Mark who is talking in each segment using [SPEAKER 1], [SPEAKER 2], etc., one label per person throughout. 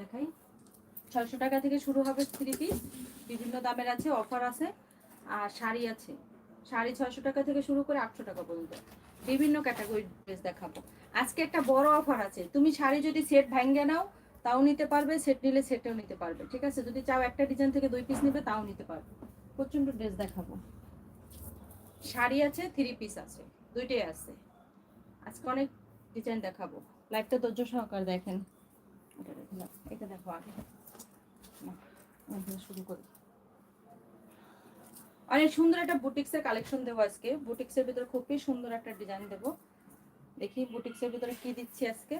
[SPEAKER 1] দেখাই। ছয়শো টাকা থেকে শুরু হবে থ্রি পিস বিভিন্ন দামের আছে অফার আছে, আর শাড়ি আছে। শাড়ি ছয়শো টাকা থেকে শুরু করে আটশো টাকা পর্যন্ত। বিভিন্ন ক্যাটাগরির ড্রেস দেখাবো। আজকে একটা বড় অফার আছে। তুমি শাড়ি যদি সেট ভাঙ্গে নাও, তাও নিতে পারবে সেট নিলে সেটেও নিতে পারবে, ঠিক আছে? যদি চাও একটা ডিজাইন থেকে দুই পিস নিবে, তাও নিতে পারবে। প্রচণ্ড ড্রেস দেখাবো। শাড়ি আছে থ্রি পিস আছে, দুইটাই আছে। আজকে অনেক ডিজাইন দেখাবো। লাইটটা ধৈর্য সহকার দেখেন। এটা দেখে আগে অনেক সুন্দর একটা বুটিক্সের কালেকশন দেবো আজকে। বুটিক্সের ভিতরে খুবই সুন্দর একটা ডিজাইন দেবো। দেখি বুটিক্সের ভিতরে কি দিচ্ছি আজকে।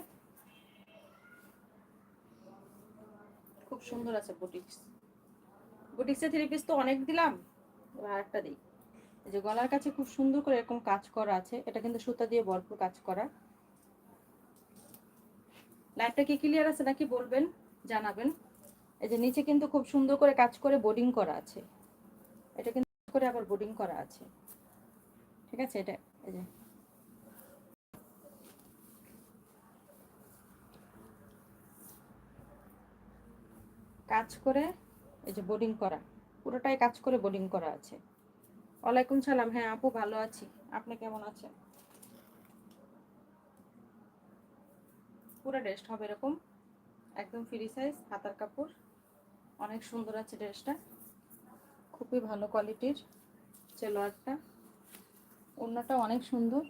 [SPEAKER 1] খুব সুন্দর আছে বুটিক্স। বুটিক্সের থ্রি পিস তো অনেক দিলাম। এবার আরেকটা দিই। যে গলার কাছে খুব সুন্দর করে এরকম কাজ করা আছে। এটা কিন্তু সুতা দিয়ে ভরপুর কাজ করা। লাইটটা কি ক্লিয়ার আছে নাকি বলবেন, জানাবেন। এই যে নিচে কিন্তু খুব সুন্দর করে কাজ করে বোর্ডিং করা আছে। এটা কিন্তু করে আবার বোর্ডিং করা আছে। ঠিক আছে, এটা, এই যে। কাজ করে, এই যে বোর্ডিং করা, পুরোটাই কাজ করে বোর্ডিং করা আছে। ওয়ালাইকুম সালাম। হ্যাঁ আপু ভালো আছি। আপনি কেমন আছেন? পুরো ড্রেসটা হবে এরকম। একদম ফ্রি সাইজ হাতার কাপড়। অনেক সুন্দর আছে ড্রেসটা খুবই ভালো কোয়ালিটির চেলোয়ারটা ওড়নাটা অনেক সুন্দর।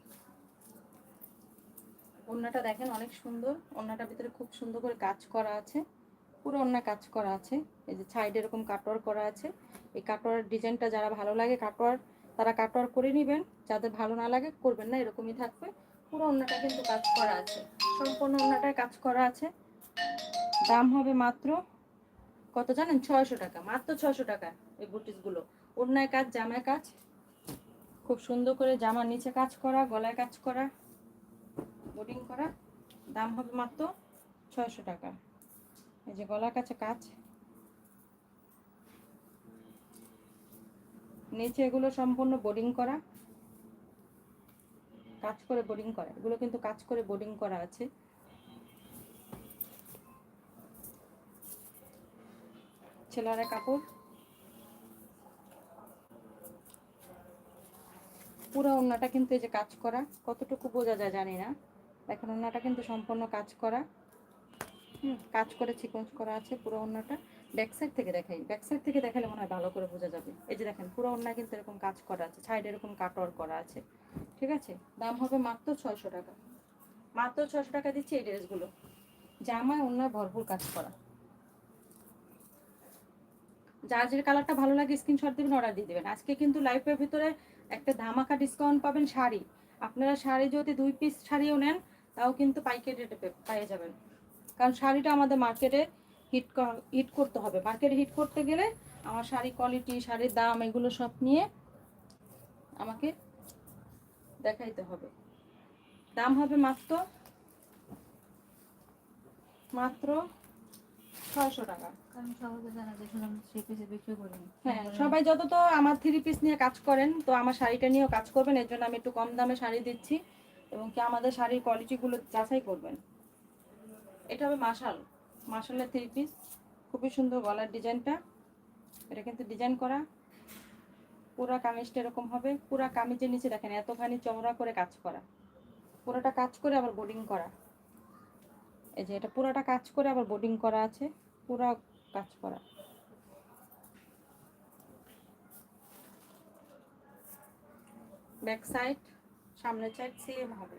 [SPEAKER 1] ওড়নাটা দেখেন অনেক সুন্দর। ওড়নাটার ভিতরে খুব সুন্দর করে কাজ করা আছে। পুরো ওড়না কাজ করা আছে। এই যে সাইডে এরকম কাটোয়ার করা আছে। এই কাটোয়ার ডিজাইনটা যারা ভালো লাগে কাটোয়ার তারা কাটোয়ার করে নেবেন। যাদের ভালো না লাগে, করবেন না। এরকমই থাকবে। পুরো ওড়নাটা কিন্তু কাজ করা আছে। সম্পূর্ণ ওড়নাটায় কাজ করা আছে। দাম হবে মাত্র কত জানেন? ছয়শো টাকা। মাত্র ছয়শো টাকা এই বুটিসগুলো ওড়নায় কাজ, জামায় কাজ। খুব সুন্দর করে জামার নিচে কাজ করা, গলায় কাজ করা বোটিং করা। দাম হবে মাত্র ছয়শো টাকা। এই যে গলার কাছে কাজ। নিচে এগুলো সম্পূর্ণ বোর্ডিং করা। কাজ করে বোর্ডিং করা, এগুলো কিন্তু কাজ করে বোর্ডিং করা আছে। ছেলেরা কাপড় পুরো ওড়নাটা কিন্তু এই যে কাজ করা, কতটুকু বোঝা যায় জানি না। এখন ওড়নাটা কিন্তু সম্পূর্ণ কাজ করা। হুম, কাজ করে সিকোয়েন্স করা আছে পুরো ওড়নাটা। ব্যাক সাইড থেকে দেখাই, ব্যাক সাইড থেকে দেখালে মনে হয় ভালো করে বোঝা যাবে। এই যে দেখেন, পুরো ওড়না কিন্তু এরকম কাজ করা আছে, সাইডে এরকম কাটওয়ার করা আছে। ঠিক আছে? দাম হবে মাত্র ছয়শো টাকা। মাত্র ছয়শো টাকা দিচ্ছি এই ড্রেসগুলো। জামায় ওড়নায় ভরপুর কাজ করা। যার যে কালারটা ভালো লাগে স্ক্রিনশট দিবেন অর্ডার দিয়ে দেবেন। আজকে কিন্তু লাইফের ভিতরে একটা ধামাকা ডিসকাউন্ট পাবেন শাড়ি। আপনারা শাড়ি যদি দুই পিস শাড়িও নেন, তাও কিন্তু পাইকারি রেটে পেয়ে যাবেন। কারণ শাড়িটা আমাদের মার্কেটে হিট হিট করতে হবে। মার্কেটে হিট করতে গেলে আমার শাড়ি কোয়ালিটি শাড়ির দাম, এগুলো সব নিয়ে আমাকে দেখাইতে হবে। দাম হবে মাত্র মাত্র ছয়শো টাকা। হ্যাঁ সবাই যত তো আমার থ্রি পিস নিয়ে কাজ করেন তো আমার শাড়িটা নিয়েও কাজ করবেন এর জন্য আমি একটু কম দামে শাড়ি দিচ্ছি এবং কি আমাদের শাড়ির কোয়ালিটিগুলো যাচাই করবেন। এটা হবে মাশাল। মাশালের থ্রি পিস খুবই সুন্দর গলার ডিজাইনটা এটা কিন্তু ডিজাইন করা। পুরা কামিজটা এরকম হবে, পুরা কামিজের নিচে দেখেন এতখানি চওড়া করে কাজ করা। পুরোটা কাজ করে আবার বোর্ডিং করা। এই যে এটা পুরোটা কাজ করে আবার বোর্ডিং করা আছে, পুরা কাজ করা। ব্যাক সাইড সামনের সাইড হবে।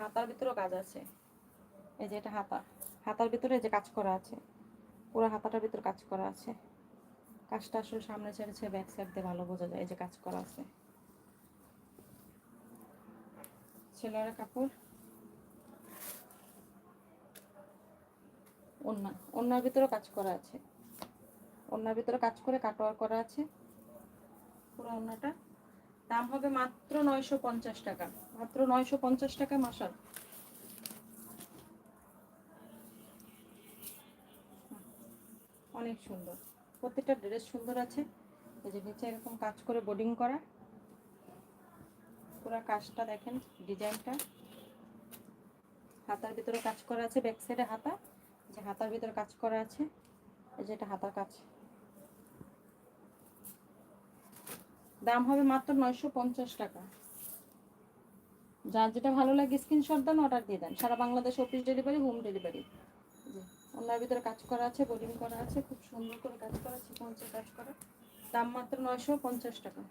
[SPEAKER 1] হাতার ভিতরেও কাজ আছে। এই যে এটা হাতা, হাতার ভিতরে যে কাজ করা আছে, পুরো হাতাটার ভিতরে কাজ করা আছে। কাজটা আসলে সামনে ছেড়েছে ব্যাক সাইড দিয়ে ভালো বোঝা যায় যে কাজ করা আছে। ছেলেরা কাপড় ওন্না ওন্নার ভিতরে কাজ করা আছে। ওন্নার ভিতরে কাজ করে কাটোয়ার করা আছে। পুরো ওন্নাটা দাম হবে মাত্র নয়শো পঞ্চাশ টাকা। মাত্র নয়শো পঞ্চাশ টাকা মাসাল। অনেক সুন্দর। প্রত্যেকটা ড্রেস সুন্দর আছে। এই যে নিচে এরকম কাজ করে বোর্ডিং করা। পুরো কাজটা দেখেন, ডিজাইনটা। হাতার ভিতরে কাজ করা আছে ব্যাক সাইডে হাতা। যে হাতার ভিতরে কাজ করা আছে, এই যে এটা হাতার কাজ। দাম হবে মাত্র নয়শো পঞ্চাশ টাকা। যার যেটা ভালো লাগে স্ক্রিনশট দেন অর্ডার দিয়ে দেন। সারা Bangladesh office delivery home delivery ওনার ভিতরে কাজ করা আছে বোলিং করা আছে, খুব সুন্দর করে কাজ করা আছে সিকোয়েন্সের কাজ করা। দাম মাত্র নয়শো পঞ্চাশ টাকা।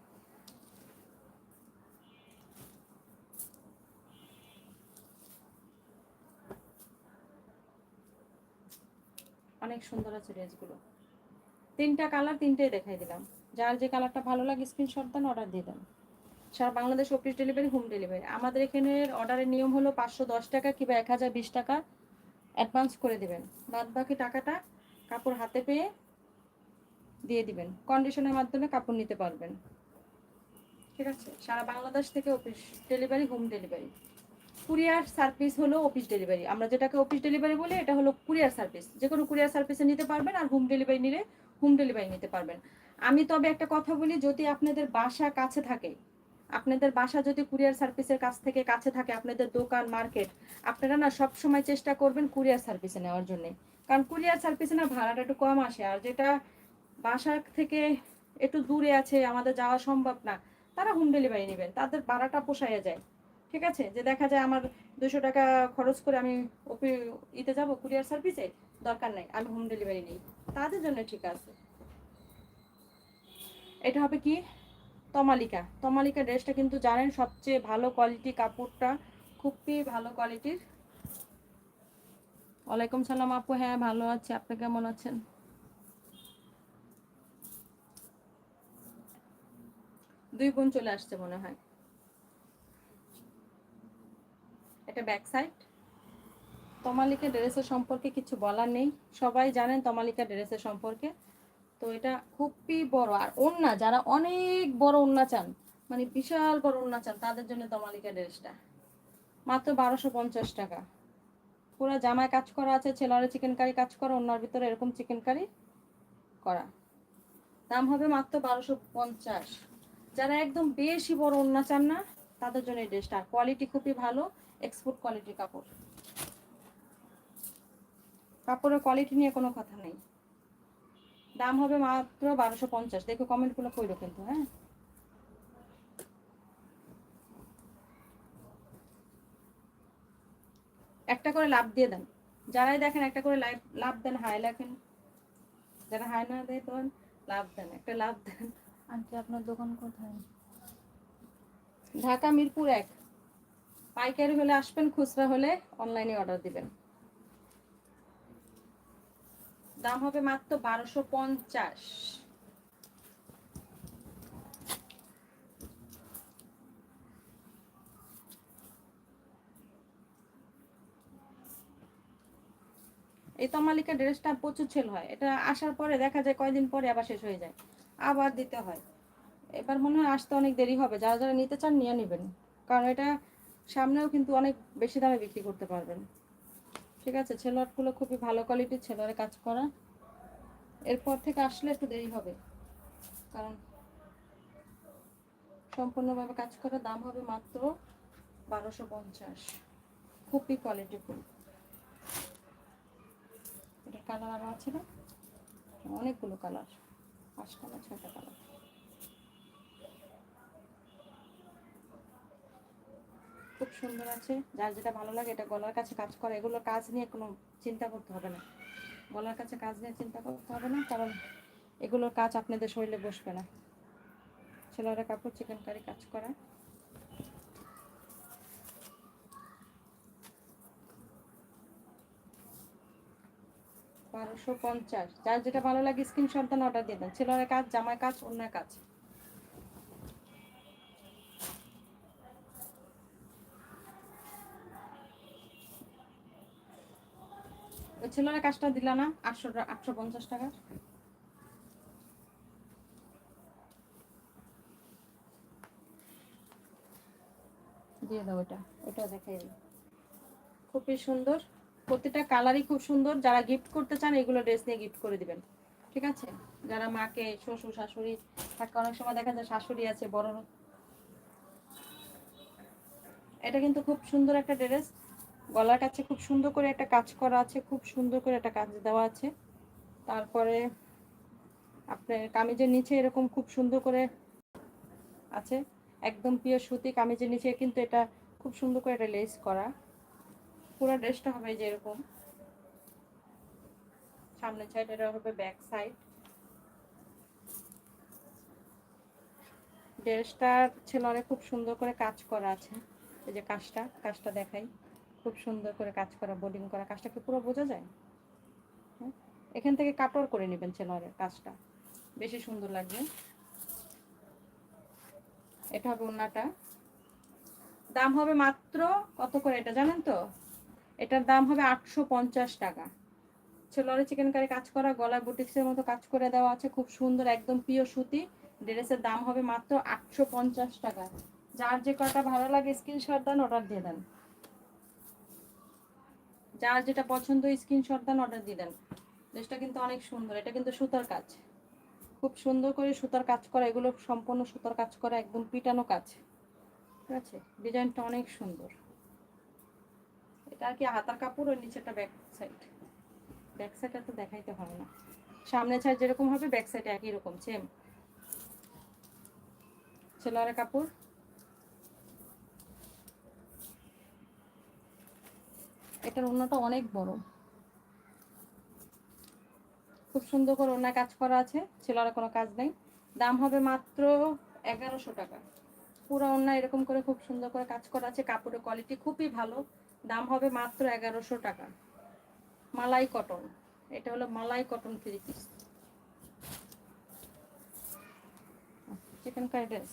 [SPEAKER 1] অনেক সুন্দর আছে ড্রেসগুলো। তিনটা কালার তিনটেই দেখাই দিলাম। যার যে কালারটা ভালো লাগে স্ক্রিনশট দেন অর্ডার দিয়ে দেন। সারা Bangladesh office delivery home delivery আমাদের এখানের অর্ডারের নিয়ম হলো পাঁচশো দশ টাকা কিংবা এক হাজার বিশ টাকা। অ্যাডভান্স করে দেবেন। বাদ বাকি টাকাটা কাপড় হাতে পেয়ে দিয়ে দিবেন। কন্ডিশনের মাধ্যমে কাপড় নিতে পারবেন। ঠিক আছে? সারা বাংলাদেশ থেকে office delivery home delivery courier service হলো অফিস ডেলিভারি আমরা যেটাকে অফিস ডেলিভারি বলি, এটা হলো কুরিয়ার সার্ভিস। যে কোনো কুরিয়ার সার্ভিসে নিতে পারবেন আর হোম ডেলিভারি নিলে হোম ডেলিভারি নিতে পারবেন। আমি তবে একটা কথা বলি, যদি আপনাদের বাসা কাছে থাকে আপনাদের বাসা যদি কুরিয়ার সার্ভিসের কাছ থেকে কাছে থাকে, আপনাদের দোকান, মার্কেট, আপনারা না সব সময় চেষ্টা করবেন কুরিয়ার সার্ভিসে নেওয়ার জন্য। কারণ কুরিয়ার সার্ভিসে না ভাড়াটা একটু কম আসে, আর যেটা বাসা থেকে একটু দূরে আছে, আমাদের যাওয়া সম্ভব না, তারা হোম ডেলিভারি নেবেন, তাদের ভাড়াটা পোষাইয়া যায়। ঠিক আছে? যে দেখা যায় আমার দুশো টাকা খরচ করে আমি ওপি ইতে যাব কুরিয়ার সার্ভিসে, দরকার নাই, আমি হোম ডেলিভারি নেই। তাদের জন্য ঠিক আছে। এটা হবে কি? তমালিকা। তমালিকা ড্রেসটা কিন্তু জানেন সবচেয়ে ভালো কোয়ালিটি কাপড়টা, খুবই ভালো কোয়ালিটির ওয়ালাইকুম সালাম আপু হ্যাঁ ভালো আছে, আপনি কেমন আছেন? দুই বোন চলে আসছে মনে হয়। এটা ব্যাক সাইড তমালিকা ড্রেসের সম্পর্কে কিছু বলার নেই। সবাই জানেন তমালিকা ড্রেসের সম্পর্কে। তো এটা খুবই বড়। আর ওন্না যারা অনেক বড় ওন্না চান মানে বিশাল বড় ওন্না চান, তাদের জন্য তমালিকা ড্রেসটা। মাত্র বারোশো পঞ্চাশ টাকা। পুরো জামায় কাজ করা আছে, ছেলেরা চিকেন কারি কাজ করা ওনার ভিতরে এরকম চিকেন কারি করা। দাম হবে মাত্র বারোশো পঞ্চাশ। যারা একদম বেশি বড় ওন্না চান না, তাদের জন্য এই ড্রেসটা। কোয়ালিটি খুবই ভালো এক্সপোর্ট কোয়ালিটির কাপড়। কাপড়ের কোয়ালিটি নিয়ে কোনো কথা নেই। দাম হবে মাত্র বারোশো পঞ্চাশ। দেখো কমেন্টগুলো কইরো কিন্তু হ্যাঁ? একটা করে লাভ দিয়ে দেন। যারাই দেখেন একটা করে লাইভ লাভ দেন হাই লেখেন। যারা হাই না দেয় তখন লাভ দেন একটা লাভ দেন।
[SPEAKER 2] আন্টি আপনার দোকান কোথায়?
[SPEAKER 1] ঢাকা মিরপুর এক। পাইকারি হলে আসবেন খুচরা হলে অনলাইনে অর্ডার দিবেন। দাম হবে মাত্র বারোশো পঞ্চাশ। এই তমালিকা ড্রেসটা প্রচুর সেল হয়। এটা আসার পরে দেখা যায় কয়দিন পরে আবার শেষ হয়ে যায়। আবার দিতে হয়। এবার মনে হয় আসতে অনেক দেরি হবে। যারা যারা নিতে চান নিয়ে নেবেন। কারণ এটা সামনেও কিন্তু অনেক বেশি দামে বিক্রি করতে পারবেন। ঠিক আছে, ছেলোয়ারগুলো খুবই ভালো কোয়ালিটির ছেলোয়ারে কাজ করা। এরপর থেকে আসলে একটু দেরি হবে, কারণ সম্পূর্ণভাবে কাজ করা দাম হবে মাত্র বারোশো পঞ্চাশ। খুবই কোয়ালিটিফুল এটা কালার আরও আছে না? অনেকগুলো কালার পাঁচটা না ছয়টা কালার খুব সুন্দর আছে। যার যেটা ভালো লাগে, এটা গলার কাছে কাজ করে। এগুলোর কাজ নিয়ে কোনো চিন্তা করতে হবে না। গলার কাছে কাজ নিয়ে চিন্তা করতে হবে না, কারণ এগুলোর কাজ আপনাদের শরীরে বসবে না। ছেলেরা কাপড় চিকেন কারি কাজ করা। বারোশো পঞ্চাশ। যার যেটা ভালো লাগে স্ক্রিনশট দেন অর্ডার দিয়ে দেন। ছেলেরা কাজ জামার কাজ অন্য কাজ। ছেলেরা কাজটা দিল না, আটশো আটশো পঞ্চাশ টাকা। দিয়ে দাও ওটা ওটা দাও খুবই সুন্দর, প্রতিটা কালারই খুব সুন্দর। যারা গিফট করতে চান, এগুলো ড্রেস নিয়ে গিফট করে দিবেন, ঠিক আছে? যারা মাকে, শ্বশুর, শাশুড়ি, থাকে অনেক সময় দেখা যায় শাশুড়ি আছে, বড় এটা কিন্তু খুব সুন্দর একটা ড্রেস গলার কাছে খুব সুন্দর করে একটা কাজ করা আছে, খুব সুন্দর করে একটা কাজ দেওয়া আছে। তারপরে আপনার কামিজের নিচে এরকম খুব সুন্দর করে আছে, একদম পিওর সুতি কামিজের নিচে কিন্তু এটা খুব সুন্দর করে এটা লেস করা। পুরো ড্রেসটা হবে যে এরকম। সামনের সাইড এটা হবে ব্যাক সাইড ড্রেসটার ছেলরে খুব সুন্দর করে কাজ করা আছে। এই যে কাজটা কাজটা দেখাই। খুব সুন্দর করে কাজ করা বোর্ডিং করা, কাজটা কি পুরো বোঝা যায়? এখান থেকে কাপড় করে নেবেন ছেলরের কাজটা। বেশি সুন্দর লাগবে। এটা হবে ওনাটা দাম হবে মাত্র কত করে এটা জানেন তো? এটার দাম হবে আটশো পঞ্চাশ টাকা। ছেলরে চিকেন কারি কাজ করা গলায় বুটিক্সের মতো কাজ করে দেওয়া আছে, খুব সুন্দর, একদম প্রিয় সুতি। ড্রেসের দাম হবে মাত্র আটশো পঞ্চাশ টাকা। যার যে কটা ভালো লাগে স্ক্রিনশট দেন অর্ডার দিয়ে দেন। যার যেটা পছন্দ স্ক্রিনশট দেন অর্ডার দিয়ে দেন। ড্রেসটা কিন্তু অনেক সুন্দর, এটা কিন্তু সুতার কাজ। খুব সুন্দর করে সুতার কাজ করা, এগুলো সম্পূর্ণ সুতার কাজ করা, একদম পিটানো কাজ। ঠিক আছে? ডিজাইনটা অনেক সুন্দর। এটা আর কি হাতার কাপড়, ওর নিচেটা ব্যাক সাইড ব্যাক সাইড তো দেখাইতে হবে না। সামনে সাইড যেরকম হবে ব্যাক সাইড একই রকম সেম সেলোয়ারের কাপড়। এটার অন্যটা অনেক বড়। খুব সুন্দর করে অন্য কাজ করা আছে, ছেলেরা কোনো কাজ নেই। দাম হবে মাত্র এগারোশো টাকা। পুরো অন্য এরকম করে খুব সুন্দর করে কাজ করা আছে, কাপড়ের কোয়ালিটি খুবই ভালো। দাম হবে মাত্র এগারোশো টাকা। মালাই কটন এটা হলো malai cotton three piece chikankari dress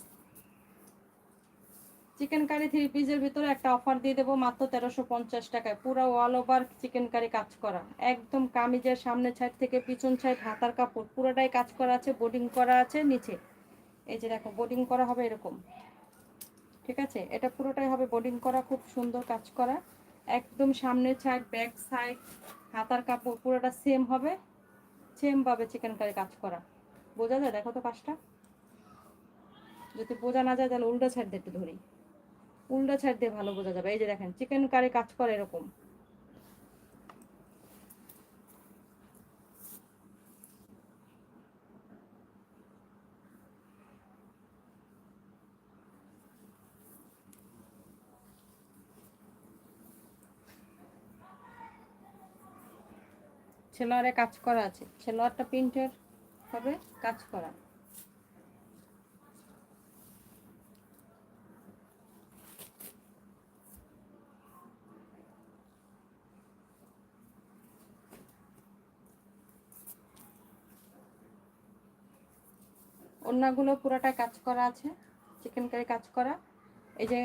[SPEAKER 1] chikankari three পিসের ভিতরে একটা অফার দিয়ে দেবো, মাত্র তেরোশো পঞ্চাশ টাকায়। পুরো অল ওভার চিকেন কারি কাজ করা। একদম কামিজের সামনে ছাইড থেকে পিছন সাইড হাতার কাপড়, পুরোটাই কাজ করা আছে বোর্ডিং করা আছে, নিচে। এই যে দেখো বোর্ডিং করা হবে এরকম। ঠিক আছে? এটা পুরোটাই হবে বোর্ডিং করা, খুব সুন্দর কাজ করা। একদম সামনের ছাইড ব্যাক সাইড হাতার কাপড়, পুরোটা সেম হবে সেম ভাবে চিকেন কারি কাজ করা। বোঝা যায়? দেখো তো কাজটা। যদি বোঝা না যায়, তাহলে উল্টা সাইড দিয়ে ধরি। উল্টা ছাড় দিয়ে ভালো বোঝা যাবে। এই যে দেখেন চিকেন কারি কাজ করে এরকম। ছেলোয়ারে কাজ করা আছে। ছেলোয়ারটা প্রিন্টের হবে, কাজ করা। অন্যগুলো পুরোটা কাজ করা আছে চিকেন কারি কাজ করা। এই যে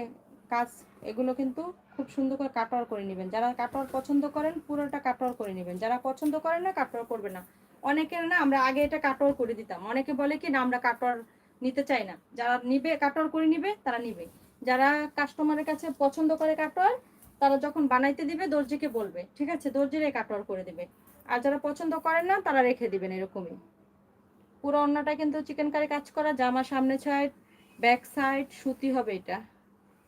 [SPEAKER 1] কাজ, এগুলো কিন্তু খুব সুন্দর করে কাটওয়ার করে নেবেন। যারা কাটওয়ার পছন্দ করেন, পুরোটা কাটওয়ার করে নেবেন। যারা পছন্দ করেন না কাটওয়ার করবে না। অনেকের না, আমরা আগে এটা কাটওয়ার করে দিতাম। অনেকে বলে কি, না, আমরা কাটওয়ার নিতে চাই না। যারা নিবে কাটওয়ার করে নিবে, তারা নিবে। যারা কাস্টমারের কাছে পছন্দ করে কাটওয়ার তারা যখন বানাইতে দিবে, দর্জিকে বলবে, ঠিক আছে দর্জিরে কাটওয়ার করে দিবে। আর যারা পছন্দ করেন না, তারা রেখে দিবেন এরকমই। পুরো অন্যটা কিন্তু চিকেন কারি কাজ করা, জামা সামনে সাইড ব্যাক সাইড সুতি হবে এটা।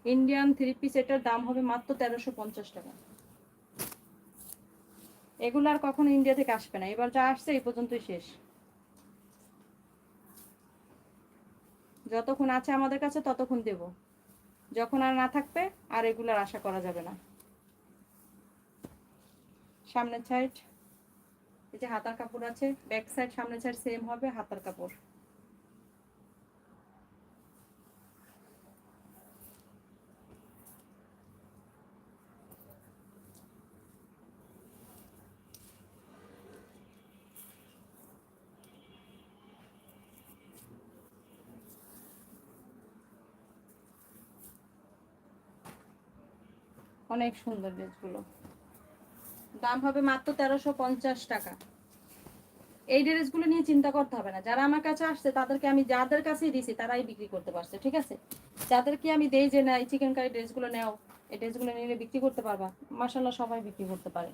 [SPEAKER 1] ইন্ডিয়ান থ্রি পিস এটার দাম হবে মাত্র তেরোশো পঞ্চাশ টাকা। এগুলো আর কখনো ইন্ডিয়া থেকে আসবে না। এবার যা আসছে এই পর্যন্তই শেষ। যতক্ষণ আছে আমাদের কাছে ততক্ষণ দেব। যখন আর না থাকবে, আর এগুলার আশা করা যাবে না। সামনের সাইড এই যে হাতার কাপড় আছে ব্যাক সাইড সামনে সাইড সেম হবে, হাতার কাপড়। অনেক সুন্দর ড্রেসগুলো দাম হবে মাত্র তেরোশো পঞ্চাশ টাকা। এই ড্রেসগুলো নিয়ে চিন্তা করতে হবে না। যারা আমার কাছে আসছে, তাদেরকে আমি যাদের কাছেই দিছি, তারাই বিক্রি করতে পারছে, ঠিক আছে? যাদেরকে আমি দেই যে, না, এই চিকেন কারি ড্রেসগুলো নেও, এই ড্রেসগুলো নিলে বিক্রি করতে পারবা। মাসাল্লাহ সবাই বিক্রি করতে পারে।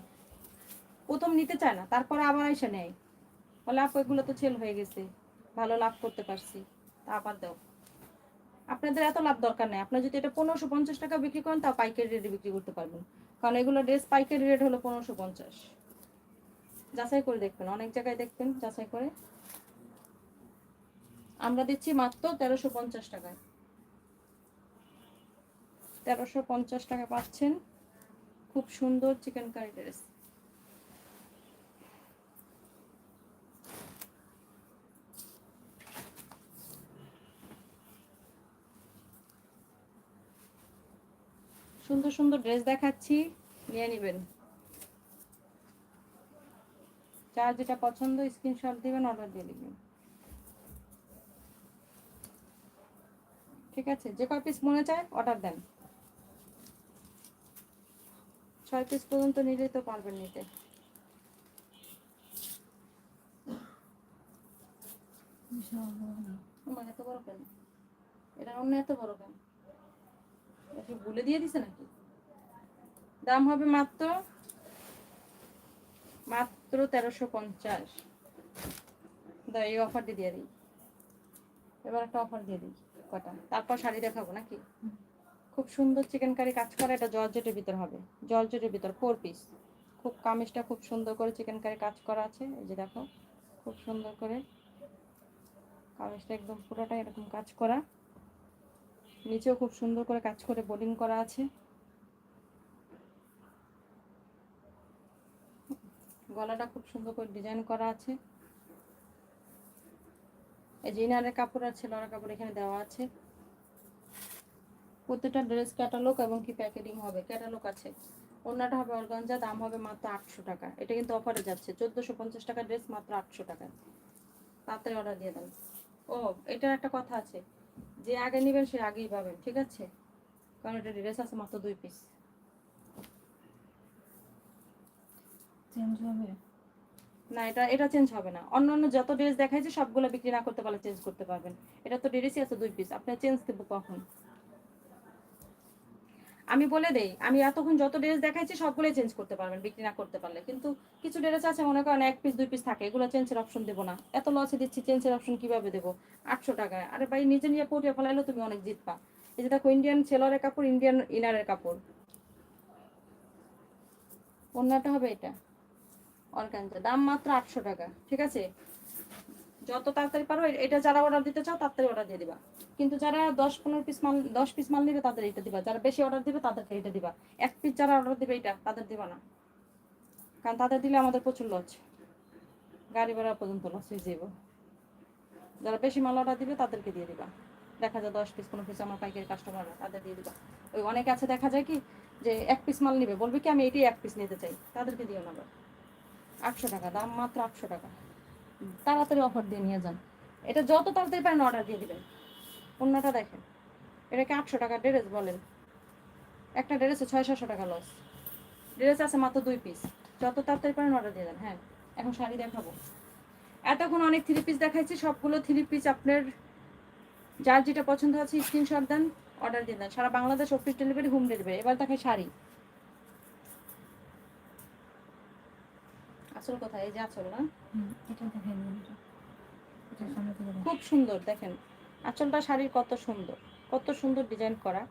[SPEAKER 1] প্রথম নিতে চায় না, তারপরে আবার এসে নেয়। বলে, আপু, এগুলো তো সেল হয়ে গেছে, ভালো লাভ করতে পারছি, তা আবার দাও। আপনাদের এত লাভ দরকার নেই। আপনার যদি এটা পনেরোশো পঞ্চাশ টাকা বিক্রি করেন, তাও পাইকারি রেটে বিক্রি করতে পারবেন। কারণ এগুলো ড্রেস পাইকারি রেট হলো পনেরোশো পঞ্চাশ। যাচাই করে দেখবেন, অনেক জায়গায় দেখবেন যাচাই করে। আমরা দিচ্ছি মাত্র তেরোশো পঞ্চাশ টাকায়। তেরোশো পঞ্চাশ টাকা পাচ্ছেন খুব সুন্দর চিকেন কারি ড্রেস সুন্দর সুন্দর ড্রেস দেখাচ্ছি নিয়ে নেবেন। যার যেটা পছন্দ স্ক্রিনশট দিবেন অর্ডার দিয়ে দিবেন। ঠিক আছে? যে কয় পিস মনে চায় অর্ডার দেন। ছয় পিস পর্যন্ত নিলেই তো পারবেন নিতে।
[SPEAKER 2] বিশাল বড়।
[SPEAKER 1] এত বড় কেন? এটা অন্য এত বড় কেন? কি বলে দিয়ে দিছে নাকি? দাম হবে মাত্র মাত্র তেরোশো পঞ্চাশ। এই অফারটি দিয়ে দিই। এবার একটা অফার দিয়ে দিই, কটা? তারপর শাড়ি দেখাবো নাকি? খুব সুন্দর চিকেন কারি কাজ করা, এটা জর্জেটের ভিতর হবে। জর্জেটের ভিতর ফোর পিস খুব কামিজটা খুব সুন্দর করে চিকেন কারি কাজ করা আছে, এই যে দেখো, খুব সুন্দর করে। কামিজটা একদম পুরোটা এরকম কাজ করা। নিচেও খুব সুন্দর করে কাজ করে বোলিং করা আছে। গলাটা খুব সুন্দর করে ডিজাইন করা আছে। এই যে ইনারের কাপড় আর ছেলের কাপড় এখানে দেওয়া আছে। প্রত্যেকটা ড্রেস ক্যাটালগ এবং কি প্যাকেটিং হবে? ক্যাটালগ আছে। অন্যটা হবে অর্গানজা, দাম হবে মাত্র আটশো টাকা। এটা কিন্তু অফারে যাচ্ছে। চোদ্দোশো পঞ্চাশ টাকা ড্রেস মাত্র আটশো টাকায়। তাড়াতাড়ি অর্ডার দিয়ে দেন ও, এটার একটা কথা আছে। যে আগে নেবেন সে আগেই পাবেন ঠিক আছে? কারণ এটা ড্রেস আছে মাত্র দুই পিস
[SPEAKER 2] চেঞ্জ হবে?
[SPEAKER 1] না এটা এটা চেঞ্জ হবে না। অন্য অন্য যত ড্রেস দেখাইছে সবগুলো বিক্রি না করতে পারলে চেঞ্জ করতে পারবেন। এটা তো ড্রেসই আছে দুই পিস আপনি চেঞ্জ দেবো কখন? আমি বলে দেই, আমি এতক্ষণ যত ড্রেস দেখাইছি সবগুলোই চেঞ্জ করতে পারবেন, বিক্রি না করতে পারলে। কিন্তু কিছু ড্রেস আছে মনে করেন এক পিস দুই পিস থাকে, এগুলো চেঞ্জের অপশন দেবো না। এত লসে দিচ্ছি চেঞ্জের অপশন কীভাবে দেবো? আটশো টাকায়। আরে ভাই, নিজে নিয়ে পটিয়ে ফেলাইলেও তুমি অনেক জিতবা। এই যে দেখো ইন্ডিয়ান ছেলরের কাপড় ইন্ডিয়ান ইনারের কাপড়। অন্যটা হবে এটা। অর্গানজা দাম মাত্র আটশো টাকা, ঠিক আছে? যত তাড়াতাড়ি পারো এটা যারা অর্ডার দিতে চাও, তাড়াতাড়ি অর্ডার দিয়ে দিবা। কিন্তু যারা দশ পনেরো পিস মাল, দশ পিস মাল নিবে, তাদের এটা দিবা। যারা বেশি অর্ডার দিবে, তাদেরকে এটা দিবা। এক পিস যারা অর্ডার দিবে, এটা তাদের দিবা না। কারণ তাদের দিলে আমাদের প্রচুর লস গাড়ি ভাড়া পর্যন্ত লস হয়ে যাব যারা বেশি মাল অর্ডার দিবে, তাদেরকে দিয়ে দিবা। দেখা যায় দশ পিস কোনো পিস আমার পাইকারি কাস্টমার তাদের দিয়ে দিবা। ওই অনেকে আছে, দেখা যায় কি, যে এক পিস মাল নিবে। বলবে কি, আমি এটাই এক পিস নিতে চাই। তাদেরকে দিও না আটশো টাকা, দাম মাত্র আটশো টাকা। তাড়াতাড়ি অফার দিয়ে নিয়ে যান। এটা যত তাড়াতাড়ি পারেন অর্ডার দিয়ে দিবেন। অন্যটা দেখেন। এটাকে আটশো টাকা ড্রেস বলেন। একটা ড্রেসে ছয় সাতশো টাকা লস ড্রেস আছে মাত্র দুই পিস যত তাড়াতাড়ি পারেন অর্ডার দিয়ে দেন হ্যাঁ। এখন শাড়ি দেখাবো। এতক্ষণ অনেক থ্রি পিস দেখাইছি, সবগুলো থ্রি পিস আপনার যার যেটা পছন্দ আছে স্ক্রিনশট দেন অর্ডার দিয়ে দেন। সারা Bangladesh office delivery home delivery এবার দেখে শাড়ি। আসল কথা এই যে আসল না। খুব সুন্দর দেখেন। আঁচলটা শাড়ির কত সুন্দর। কত সুন্দর ডিজাইন করা।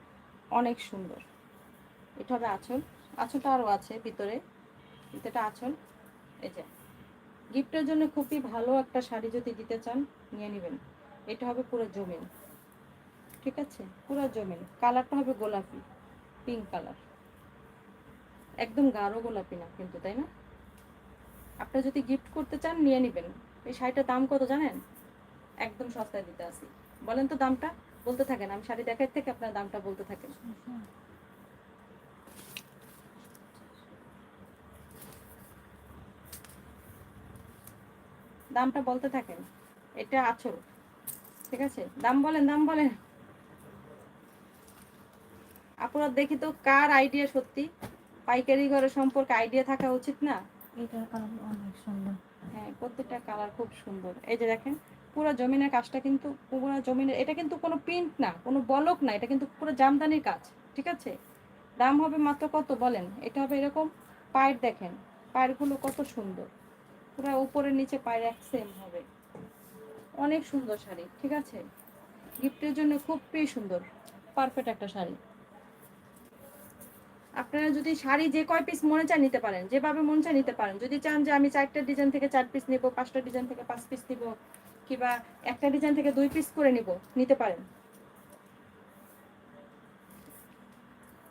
[SPEAKER 1] অনেক সুন্দর। এটা হবে আঁচল। আঁচলটা আরও আছে ভিতরে। এটা আঁচল। এই যে। গিফটের জন্য খুবই ভালো একটা শাড়ি যদি দিতে চান নিয়ে নেবেন। এটা হবে পুরো জমিন। ঠিক আছে? পুরো জমিন। কালারটা হবে গোলাপি। Pink colour. একদম গাঢ় গোলাপি না কিন্তু তাই না? আপনি যদি গিফট করতে চান, নিয়ে নেবেন। এই শাড়িটার দাম কত জানেন? একদম সস্তায় দিতে আসি বলেন তো দামটা, বলতে থাকেন। আমি শাড়ি দেখার থেকে আপনার দামটা বলতে থাকেন। দামটা বলতে থাকেন। এটা আছর ঠিক আছে? দাম বলেন দাম বলেন। আপনারা দেখি তো কার আইডিয়া সত্যি? পাইকারি ঘরের সম্পর্কে আইডিয়া থাকা উচিত না?
[SPEAKER 2] অনেক সুন্দর।
[SPEAKER 1] হ্যাঁ প্রত্যেকটা কালার খুব সুন্দর। এই যে দেখেন, পুরো জমিনের কাজটা কিন্তু, পুরো জমিনের, এটা কিন্তু কোনো প্রিন্ট না, কোনো বলক না, এটা কিন্তু পুরো জামদানির কাজ, ঠিক আছে? দাম হবে মাত্র কত বলেন? এটা হবে এরকম পায়ের, দেখেন, পায়েরগুলো কত সুন্দর। পুরো উপরে নিচে পায়ের এক সেম হবে। অনেক সুন্দর শাড়ি, ঠিক আছে? গিফটের জন্য খুব খুবই সুন্দর পারফেক্ট একটা শাড়ি। আপনারা যদি শাড়ি যে কয় পিস মনে চায় নিতে পারেন, যেভাবে মন চায় নিতে পারেন। যদি চান যে আমি চারটা ডিজাইন থেকে চার পিস নিব, পাঁচটা ডিজাইন থেকে পাঁচ পিস নিব, কিংবা একটা ডিজাইন থেকে দুই পিস করে নিব, নিতে পারেন।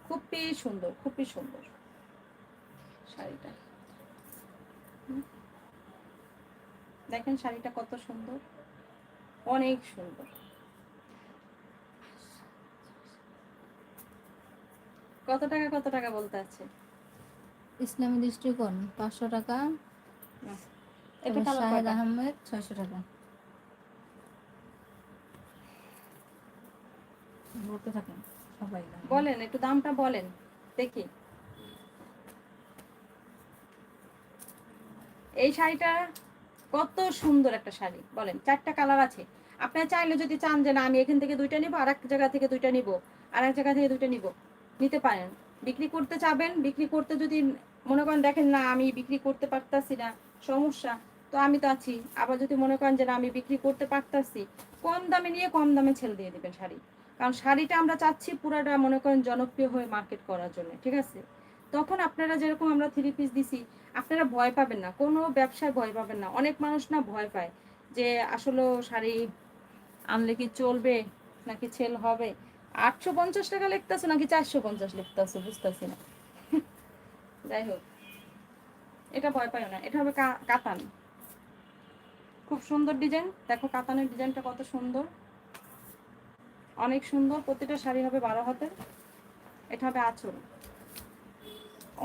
[SPEAKER 1] খুবই সুন্দর খুবই সুন্দর শাড়িটা। দেখেন শাড়িটা কত সুন্দর, অনেক সুন্দর। কত টাকা কত টাকা বলতে আছে?
[SPEAKER 2] ইসলামী দৃষ্টিকোণ পাঁচশো টাকা।
[SPEAKER 1] এটা
[SPEAKER 2] শাহেদ আহমেদ ছয়শো টাকা। বলতে থাকেন সবাই
[SPEAKER 1] বলেন একটু দামটা বলেন দেখি। এই শাড়িটা কত সুন্দর একটা শাড়ি বলেন চারটা কালার আছে। আপনারা চাইলে যদি চান যে না আমি এখান থেকে দুইটা নিব আর এক জায়গা থেকে দুইটা নিব আর এক জায়গা থেকে দুইটা নিব। নিতে পারেন। বিক্রি করতে চাবেন, বিক্রি করতে যদি মনে করেন দেখেন, না, আমি বিক্রি করতে পারতাছি না, সমস্যা। তো আমি তো আছি। আবার যদি মনে করেন যে, না, আমি বিক্রি করতে পারতাছি। কম দামে নিয়ে কম দামে ছেড়ে দিয়ে দেবেন শাড়ি। কারণ শাড়িটা আমরা চাচ্ছি পুরাটা মনে করেন জনপ্রিয় হয়ে মার্কেট করার জন্য, ঠিক আছে? তখন আপনারা যেরকম আমরা থ্রি পিস দিছি, আপনারা ভয় পাবেন না। কোনো ব্যবসায় ভয় পাবেন না। অনেক মানুষ না ভয় পায় যে, আসলে শাড়ি আনলে কি চলবে, নাকি সেল হবে? আটশো পঞ্চাশ টাকা লিখতেছে নাকি চারশো পঞ্চাশ লিখতেছে, বুঝতেছি না। যাই হোক, এটা ভয় পায় না। এটা হবে কাতান। খুব সুন্দর ডিজাইন। দেখো কাতানের ডিজাইনটা কত সুন্দর। অনেক সুন্দর। প্রতিটা শাড়ি হবে বারো হাতের। এটা হবে আঁচল।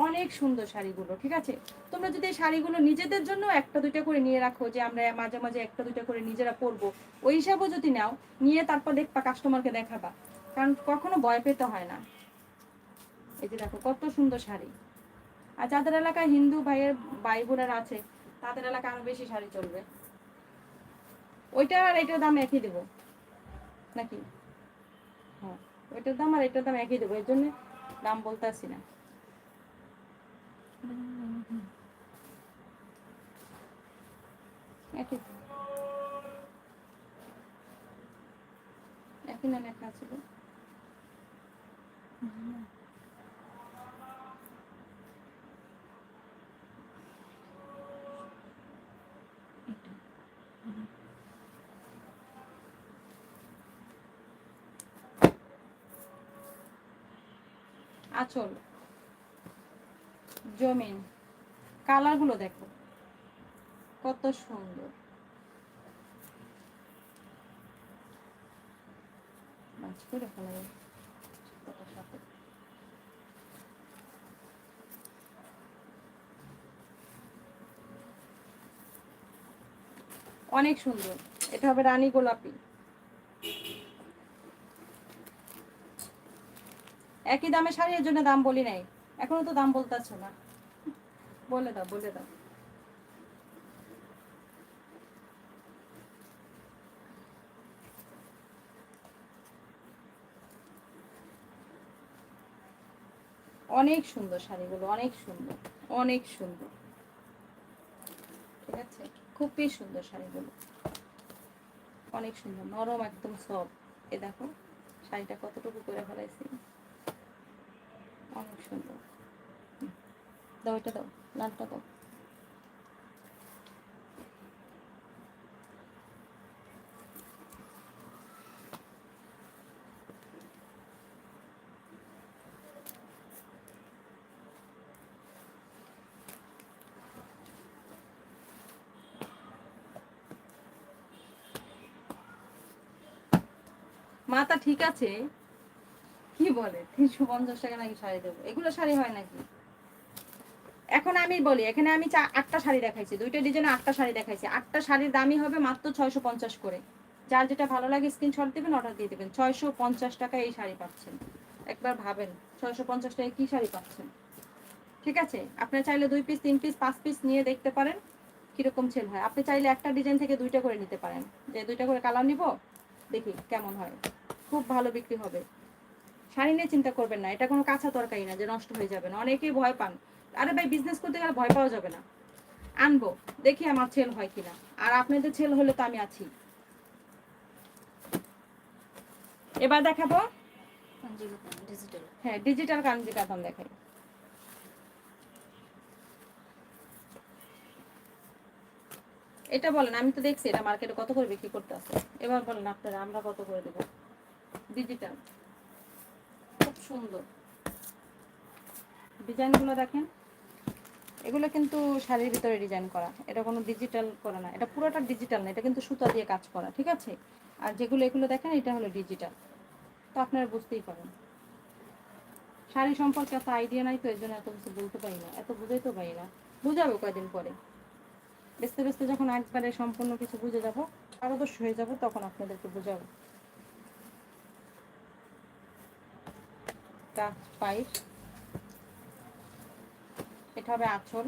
[SPEAKER 1] অনেক সুন্দর শাড়িগুলো, ঠিক আছে? তোমরা যদি এই শাড়িগুলো নিজেদের জন্য একটা, দুইটা করে নিয়ে রাখো, যে আমরা মাঝে মাঝে একটা, দুইটা করে নিজেরা পরবো, ওই হিসাবেও যদি নাও, নিয়ে তারপর দেখবা কাস্টমারকে দেখাবা। কারণ কখনো ভয় পেতে হয় না। এই যে দেখো, কত সুন্দর শাড়ি। আর যাদের এলাকায় হিন্দু ভাইয়ের ভাই বোনেরা আছে, তাদের এলাকায় আরও বেশি শাড়ি চলবে। ওইটা আর এটার দাম একই দেবো। নাকি? হ্যাঁ ওইটার দাম আর এটার দাম একই দেবো, এর জন্য দাম বলতে আসি না। একই। একই না লেখা গো। আঁচল। জমিন। কালারগুলো দেখো। কত সুন্দর। করে ফেলা। অনেক সুন্দর। এটা হবে রানী গোলাপি। একই দামে শাড়ির জন্য দাম বলি নাই। এখনও তো দাম বলতেছো না। বলে দাও বলে দাও। অনেক সুন্দর শাড়িগুলো, অনেক সুন্দর অনেক সুন্দর। ঠিক আছে? খুবই সুন্দর শাড়িগুলো। অনেক সুন্দর, নরম একদম সব এ দেখো, শাড়িটা কতটুকু করে ফেলাইছি। অনেক সুন্দর। দাও, এটা দাও লালটা দাও। মাথা ঠিক আছে? কি বলে? তিনশো পঞ্চাশ টাকা নাকি শাড়ি দেবো? এগুলো শাড়ি হয় নাকি? এখন আমি বলি, এখানে আমি আটটা শাড়ি দেখাইছি। দুইটা ডিজাইনে আটটা শাড়ি দেখাইছি। আটটা শাড়ির দামই হবে মাত্র ছয়শো পঞ্চাশ করে। যার যেটা ভালো লাগে স্ক্রিনশট দেবেন অর্ডার দিয়ে দেবেন। ছয়শো পঞ্চাশ টাকায় এই শাড়ি পাচ্ছেন। একবার ভাবেন, ছয়শো পঞ্চাশ টাকায় কী শাড়ি পাচ্ছেন? ঠিক আছে? আপনি চাইলে দুই পিস তিন পিস পাঁচ পিস নিয়ে দেখতে পারেন কীরকম সেল হয়। আপনি চাইলে একটা ডিজাইন থেকে দুইটা করে নিতে পারেন। যে দুইটা করে কালার নিব, দেখি কেমন হয়। খুব ভালো বিক্রি হবে। শাড়ি নিয়ে চিন্তা করবেন না, এটা কোনো কাঁচা তরকারি না, যে নষ্ট হয়ে যাবে না। অনেকেই ভয় পান। আরে ভাই বিজনেস করতে গেলে ভয় পাওয়া যাবে না। আনব, দেখি আমার ছেল হয় কিনা। আর আপনাদের ছেল হলে তো আমি আছি। এবার দেখাবো। হ্যাঁ ডিজিটাল কাঞ্জি কাতান দেখাই। এটা বলেন, আমি তো দেখছি এটা মার্কেটে কত করে বিক্রি করতে আছে। এবার বলেন আপনারা, আমরা কত করে দেবো? ডিজিটাল খুব সুন্দর। ডিজাইনগুলো দেখেন। এগুলো কিন্তু শাড়ির ভিতরে ডিজাইন করা। এটা কোনো ডিজিটাল করা না। এটা পুরোটা ডিজিটাল না, এটা কিন্তু সুতা দিয়ে কাজ করা, ঠিক আছে? আর যেগুলো, এগুলো দেখেন, এটা হলো ডিজিটাল তো আপনারা বুঝতেই পারেন। শাড়ি সম্পর্কে এত আইডিয়া নাই তো এর জন্য এত কিছু বলতে পারি না। এত বুঝাই তো পারি না। বুঝাবো কয়দিন পরে। বেচতে বেচতে যখন একবারে সম্পূর্ণ কিছু বুঝে যাব, পারদর্শ হয়ে যাব, তখন আপনাদেরকে বুঝাবো। কাজ পাইপ এটা হবে আঁচল।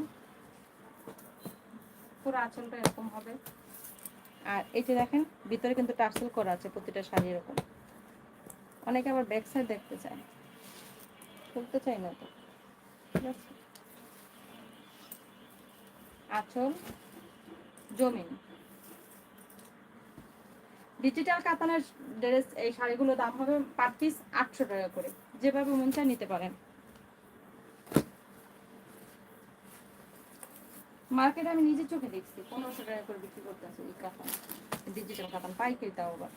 [SPEAKER 1] পুরো আঁচলটা এরকম হবে। আর এই যে দেখেন, ভিতরে কিন্তু টার্সেল করা আছে প্রতিটা শাড়ি এরকম অনেকে আবার ব্যাক সাইড দেখতে চায়। খুলতে চাই না তো। ঠিক আছে? আঁচল, জমিন। ডিজিটাল কাতানের ড্রেস এই শাড়িগুলো দাম হবে পার পিস আটশো টাকা করে। যেভাবে মন চায় নিতে পারেন। মার্কেটে আমি নিজের চোখে দেখছি, পনেরোশো টাকা করে বিক্রি করতেছে এই কাতান ডিজিটাল কাতান পাইকারি তাও আবার।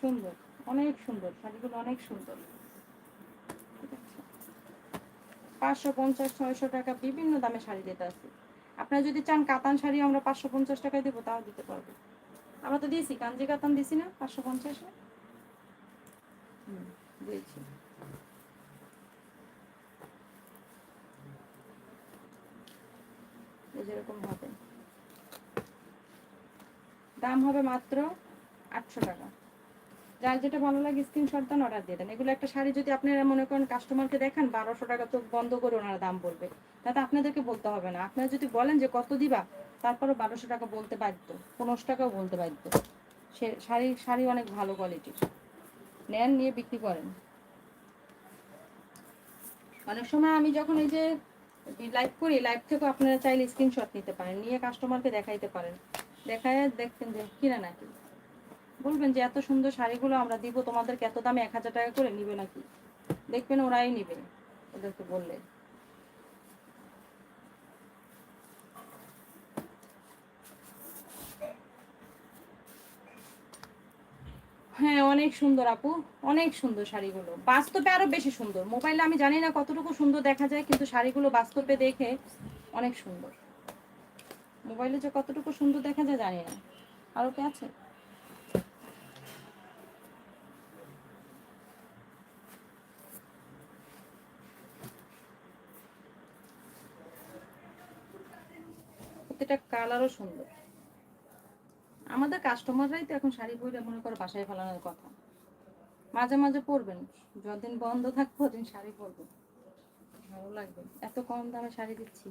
[SPEAKER 1] সুন্দর, অনেক সুন্দর, শাড়িগুলো অনেক সুন্দর। পাঁচশো পঞ্চাশ, ছয়শো টাকা বিভিন্ন দামে শাড়ি দিতে আছে। আপনারা যদি চান কাতান শাড়ি আমরা পাঁচশো পঞ্চাশ টাকায় দেবো, তাও দিতে পারব। আমরা তো দিয়েছি, কাঞ্জি কাতান দিছি না, পাঁচশো পঞ্চাশে। দিয়েছি। যেরকম হবে। দাম হবে মাত্র আটশো টাকা। যার যেটা ভালো লাগে স্ক্রিনশট দেন অর্ডার দিয়ে দেন। এগুলো একটা শাড়ি যদি আপনারা মনে করেন কাস্টমারকে দেখান, বারোশো টাকা তো বন্ধ করে ওনারা দাম বলবে। তাতে আপনাদেরকে বলতে হবে না। আপনারা যদি বলেন যে কত দিবা তারপরে বারোশো টাকা বলতে বাধ্য, পনেরোশো টাকাও বলতে বাধ্য। সে শাড়ি শাড়ি অনেক ভালো কোয়ালিটির নেন, নিয়ে বিক্রি করেন। অনেক সময় আমি যখন এই যে লাইভ করি লাইভ থেকেও আপনারা চাইলে স্ক্রিনশট নিতে পারেন। নিয়ে কাস্টমারকে দেখাইতে পারেন। দেখায় দেখবেন যে কিনা নাকি। বলবেন যে এত সুন্দর শাড়িগুলো আমরা দিব, তোমাদেরকে এত দামে এক হাজার টাকা করে নিবে নাকি? দেখবেন ওরাই নিবে, ওদেরকে বললে। হ্যাঁ অনেক সুন্দর আপু, অনেক সুন্দর শাড়িগুলো। বাস্তবে আরও বেশি সুন্দর। মোবাইলে আমি জানি না কতটুকু সুন্দর দেখা যায়, কিন্তু শাড়িগুলো বাস্তবে দেখে অনেক সুন্দর। মোবাইলে যে কতটুকু সুন্দর দেখা যায় জানি না। আরও কে আছে? প্রত্যেকটা কালারও সুন্দর। আমাদের কাস্টমাররাই তো এখন শাড়ি পরে মনে করে বাসায় ফেলানোর কথা। মাঝে মাঝে পরবেন। যতদিন বন্ধ থাকব ওদিন শাড়ি পরবেন ভালো লাগবে। এত কম দামে শাড়ি দিচ্ছি।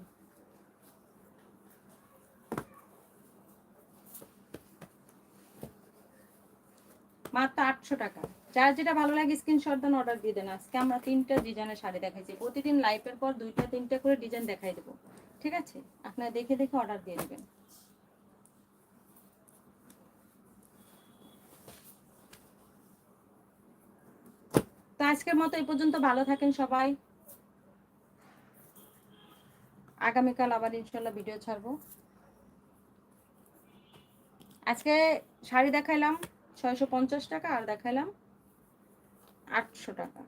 [SPEAKER 1] মাত্র আটশো টাকা। যার যেটা ভালো লাগে স্ক্রিনশট দেন অর্ডার দিয়ে দেন। আজকে আমরা তিনটা ডিজাইনের শাড়ি দেখাইছি। প্রতিদিন লাইভের পর দুইটা, তিনটা করে ডিজাইন দেখাই দেবো। ঠিক আছে? আপনারা দেখে দেখে অর্ডার দিয়ে দেবেন তো আজকের মতো এই পর্যন্ত, ভালো থাকেন সবাই। আগামীকাল আবার ইনশাল্লাহ ভিডিও ছাড়বো। আজকে শাড়ি দেখাইলাম, ছয়শো পঞ্চাশ টাকা, আর দেখাইলাম আটশো টাকা।